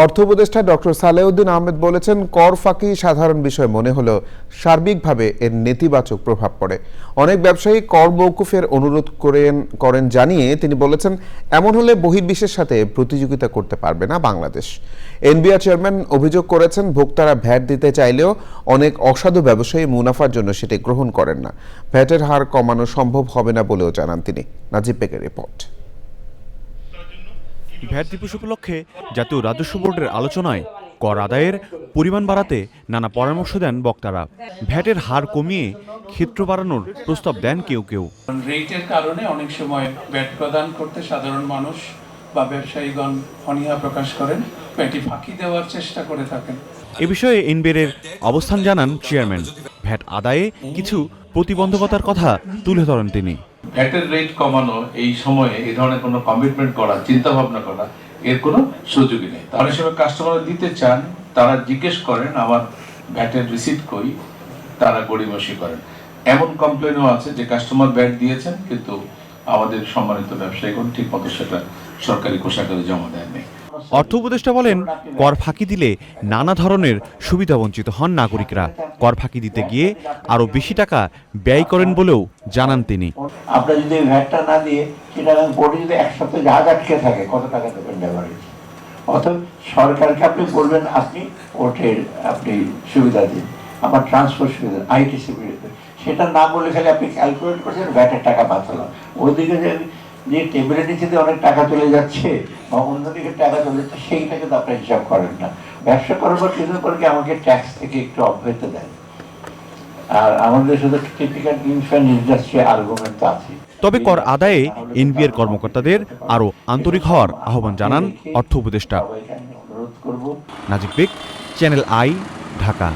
অর্থ উপদেষ্টা ডক্টর সালেউদ্দিন আহমেদ বলেছেন, কর ফাঁকি সাধারণ বিষয় মনে হলেও সার্বিকভাবে এর নেতিবাচক প্রভাব পড়ে। অনেক ব্যবসায়ী কর মৌকুফের অনুরোধ করেন করেন জানিয়ে তিনি বলেছেন, এমন হলে বহির্বিশ্বের সাথে প্রতিযোগিতা করতে পারবে না বাংলাদেশ। এনবিআর চেয়ারম্যান অভিযোগ করেছেন, ভোক্তারা ভ্যাট দিতে চাইলেও অনেক অসাধু ব্যবসায়ী মুনাফার জন্য সেটি গ্রহণ করেন না। ভ্যাটের হার কমানো সম্ভব হবে না বলেও জানান তিনি। নাজিব বেগের রিপোর্ট। ভ্যাট দিবস উপলক্ষে জাতীয় রাজস্ব বোর্ডের আলোচনায় কর আদায়ের পরিমাণ বাড়াতে নানা পরামর্শ দেন বক্তারা। ভ্যাটের হার কমিয়ে ক্ষেত্র বাড়ানোর প্রস্তাব দেন কেউ কেউ। রেটের কারণে অনেক সময় ব্যাট প্রদান করতে সাধারণ মানুষ বা ব্যবসায়ীগণ অনীহা প্রকাশ করেন ব্যাটি ফাঁকি দেওয়ার চেষ্টা করে থাকেন। এ বিষয়ে এনবিএর অবস্থান জানান চেয়ারম্যান। ভ্যাট আদায়ে কিছু প্রতিবন্ধকতার কথা তুলে ধরেন তিনি। ভ্যাটের রেট কমানো এই সময়ে এই ধরনের কোনো কমিটমেন্ট করা চিন্তা ভাবনা করা, এর কোনো সুযোগই নেই। তার সময় কাস্টমার দিতে চান, তারা জিজ্ঞেস করেন, আমার ভ্যাটের রিসিট কই? তারা গড়িমসি করেন। এমন কমপ্লেনও আছে যে কাস্টমার ব্যাট দিয়েছেন, কিন্তু আমাদের সম্মানিত ব্যবসায়ীগণ ঠিক মতো সেটা সরকারি কোষাগারে জমা দেননি অর্থ উপদেষ্টা বলেন, কর ফাঁকি দিলে নানা ধরনের সুবিধা বঞ্চিত হন নাগরিকরা। কর ফাঁকি দিতে গিয়ে আরও বেশি টাকা ব্যয় করেন বলেও জানান তিনি। যদি ভ্যাটটা না দিয়ে যদি আটকে থাকে, কত টাকা দেবেন লেবারেজ অথবা সরকারকে আপনি বলবেন, আপনি ওঠের আপনি সুবিধা দিন। আমার ট্রান্সপোর্ট সুবিধা আইটি সুবিধা সেটা না বলে খালি আপনি ক্যালকুলেট করছেন, ভ্যাটের টাকা বাঁচালাম। ওদিকে যে টেবিলের নিচে দিয়ে অনেক টাকা চলে যাচ্ছে বা অন্যদিকে টাকা চলে যাচ্ছে সেইটাকে তো আপনি হিসাব করেন না। ব্যবসা করার পর কিছুদিন পর কি আমাকে ট্যাক্স থেকে একটু অব্যাহত দেয়। আর আমাদের শুধু টিপিক্যাল ইনফ্যান ইন্ডাস্ট্রি আর্গুমেন্ট তো আছে তবে কর আদায়ে এনবিএর কর্মকর্তাদের আরও আন্তরিক হওয়ার আহ্বান জানান অর্থ উপদেষ্টা। Najib Beg channel I Dhaka.